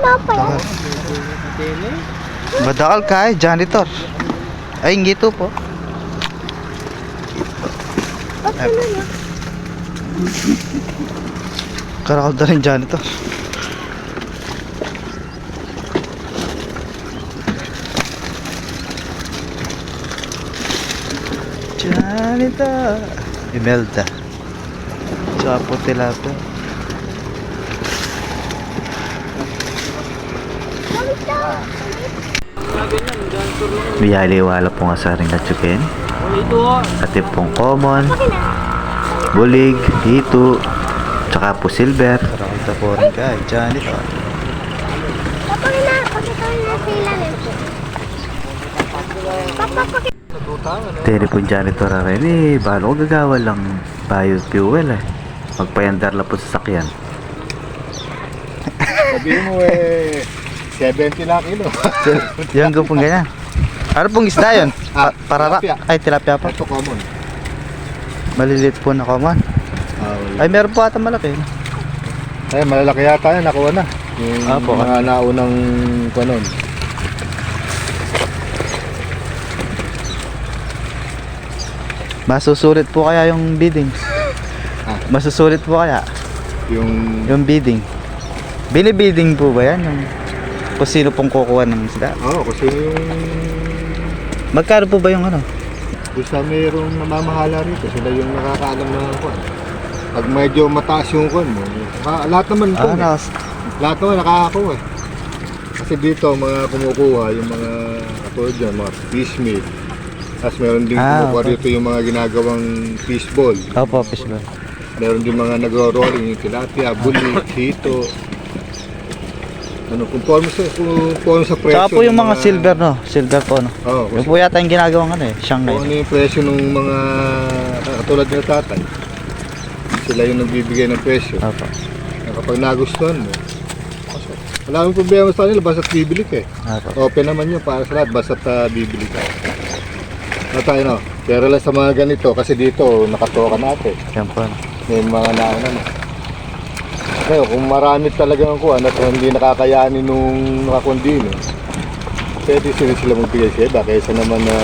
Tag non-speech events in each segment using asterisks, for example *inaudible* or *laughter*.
na pa yan. Badakal ka eh, janitor. Ay, hindi to po. Na? Karakal na rin janitor. Janitor. Imelda. Tsaka po tilapia. Biyaliwala po nga sa ring katsukin. At pong common, bulig, hito, tsaka po silver. Karakal po rin ka. Papa, pakita. Teri po janitor rin eh. Balo ko gagawa lang biofuel eh. Magpayandar lang po sa sakyan. Sabihin mo eh, 70 na kilo. *laughs* Yan ko pong ganyan. Ano pong isda yun? Ah, Pa- parara? tilapia. Ay, tilapia pa. Ito common. Maliliit po na common. Ay, meron po ata malaki. Ay, malalaki yata yan, nakuha na. Yung Apo. mga naunang kanon. Masusulit po kaya yung bidding. Ah. Masusulit po kaya Yung, yung bidding. Binibidding po ba yan? Yung, kung sino pong kukuha ng isda? oo, kasi yung, Magkano po ba yung ano? yung sa mayroong namamahala rito, sila yung nakakaalam ng kwan. Pag medyo mataas yung kwan mo, ah, lahat naman ito. Ah, nas, Lahat naman nakakakuha eh. Kasi dito, mga kumukuha, yung mga katulad dyan, mga fish meal. Tapos meron din Ah, kumukuha okay. dito yung mga ginagawang fish ball. Opo, fish ball. Meron din mga nagro-rolling, yung tilapia, buli, hito. Ano, kung paano sa, kung paano sa presyo. Tsaka po yung ng mga silver no? Silver po no? Oo, Yung kasi po yata yung ginagawang ano eh, kung Shanghai. ano yung presyo ng mga katulad ng tatay. Sila yung nagbibigay ng presyo. Opo. Na kapag nagustuhan mo, wala akong problema sa kanila, basta bibili ka eh. Opo. Open naman yun para sa lahat, basta uh, bibili ka. Ano tayo no? Pero lang sa mga ganito, kasi dito, nakatoka natin. Yan po? May mga nauna na. Ngayon, kung marami talaga ang kuha at hindi nakakayanin nung nakakondino, pwede sila sila magbigay sa iba kaysa naman na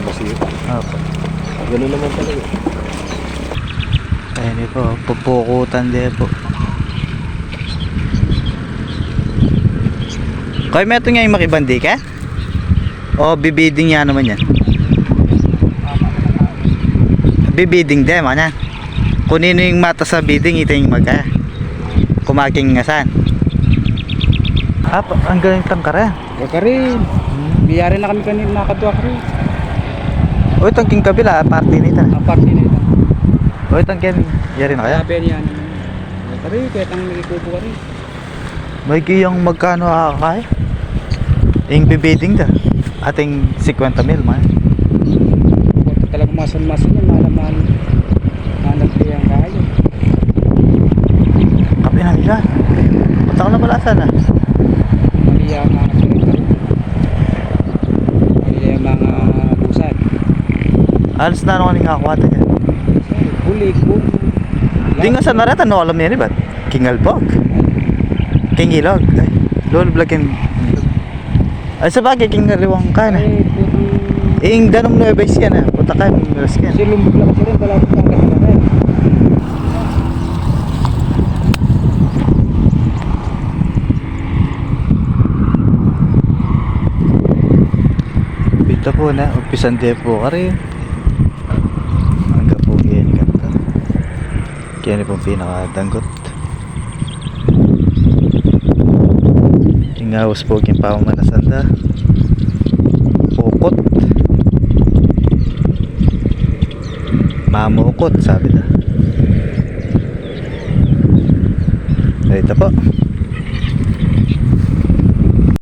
masira. Opo. Ganun naman talaga. Ayun po, pupukutan din po. Kaya meto nga yung makibandi ka? O bibiding niya naman yan? Bibiding din, mana. Kunin yung mata sa bidding, ito yung magka. Kumaking nga saan? Ah, ang galing tangkara. Baka rin. Biyari na kami kanina nakadwa ka rin. O itong king kabila, party nito. Ang party na ito. O itong king, yari na kaya? Sabi niya. Baka rin, kaya tang nagikubo ka rin. May kiyang magkano akakaya? Yung bibiding da. Ating 50 mil man. Huwag talagang masan-masan yan. Malaman. Hanap ko yung kayo. Kape na nila. Ko na. Maliya ang mga ang mga busad. Alas na ako nga kakwata niya. Bulig, bum. Di nga sa narat, ano alam niya ni ba? King Albog. King Ilog. Ay, lolo vlog yung... Ay, sa bagay, King Aliwang ka na. Ay, yung ganong Nueva Ecija na. Punta ka, Ecija. Kasi lumbog lang siya rin. Wala ko pang kasama rin. Bita po na, umpisan din po ka rin. Hanggang po yan ganda. Kaya po pinakadanggot. Ingawas po yung pamamanasanda. Ukot. Mamukot, sabi na. Ito po.